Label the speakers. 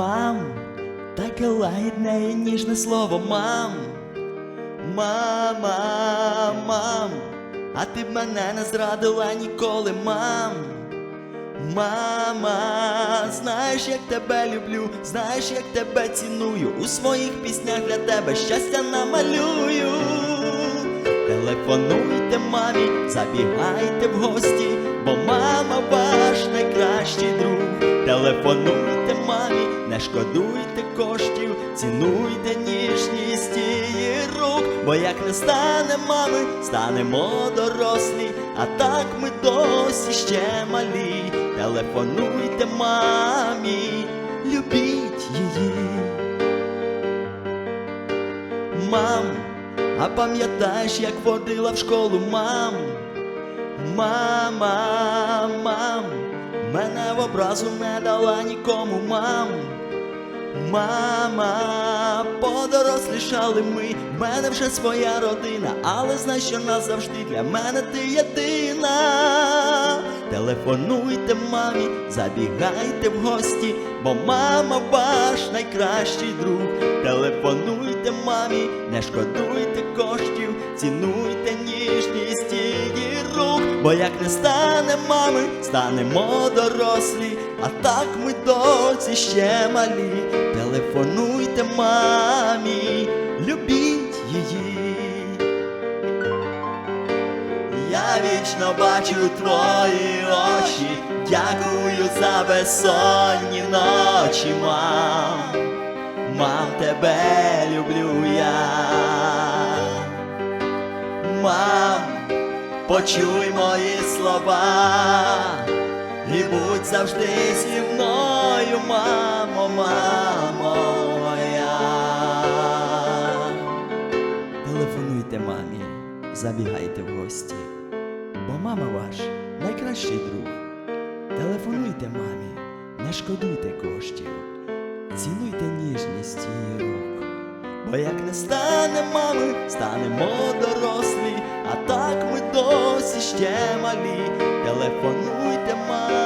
Speaker 1: Мам, таке лагідне і ніжне слово, мам. Мама, мам, а ти б мене не зрадила ніколи, мам. Мама, знаєш, як тебе люблю, знаєш, як тебе ціную. У своїх піснях для тебе щастя намалюю. Телефонуйте мамі, забігайте в гості, бо мама ваш найкращий друг. Телефонуйте мамі, шкодуйте коштів, цінуйте ніжність її рук, бо як не стане мами, станемо дорослі, а так ми досі ще малі. Телефонуйте мамі, любіть її. Мам, а пам'ятаєш, як водила в школу мам? Мама, мам, мене в образу не дала нікому, мам. Мама, подорослішали ми, в мене вже своя родина, але знай, що назавжди для мене ти єдина. Телефонуйте мамі, забігайте в гості, бо мама ваш найкращий друг. Телефонуйте мамі, не шкодуйте коштів, цінуйте рук, бо як не стане мами, станемо дорослі, а так ми доці ще малі. Телефонуйте мамі, любіть її. Я вічно бачу твої очі, дякую за безсонні ночі, мам. Мам, тебе люблю я. Мам, почуй мої слова і будь завжди зі мною, мамо, мамо моя. Телефонуйте мамі, забігайте в гості, бо мама ваш найкращий друг. Телефонуйте мамі, не шкодуйте коштів, цінуйте ніжність її рук. Бо як не стане мами, станемо дорослі, а так ми досі ще малі, телефонуйте малі.